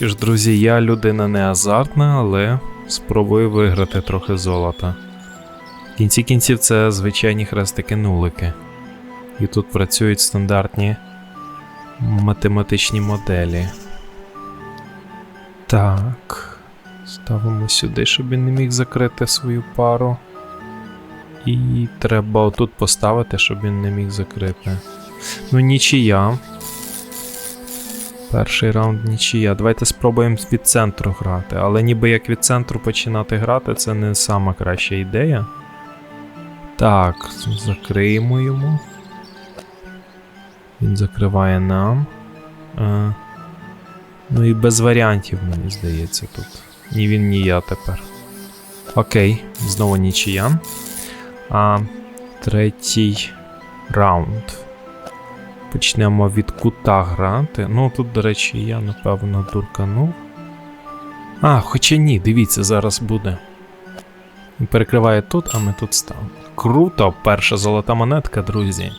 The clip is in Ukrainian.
Що ж, друзі, я людина не азартна, але спробую виграти трохи золота. В кінці кінців це звичайні хрестики-нулики. І тут працюють стандартні математичні моделі. Так. Ставимо сюди, щоб він не міг закрити свою пару. І треба отут поставити, щоб він не міг закрити. Ну, нічия. Перший раунд нічия. Давайте спробуємо від центру грати. Але ніби як від центру починати грати, це не сама краща ідея. Так, закриємо йому. Він закриває нам. Е, ну і без варіантів, мені здається, тут. Ні він, ні я тепер. Окей, знову нічия. А третій раунд. Почнемо від кута грати. Ну, тут, до речі, я, напевно, дурканув. А, хоча ні, дивіться, зараз буде. Перекриває тут, а ми тут ставимо. Круто, перша золота монетка, друзі.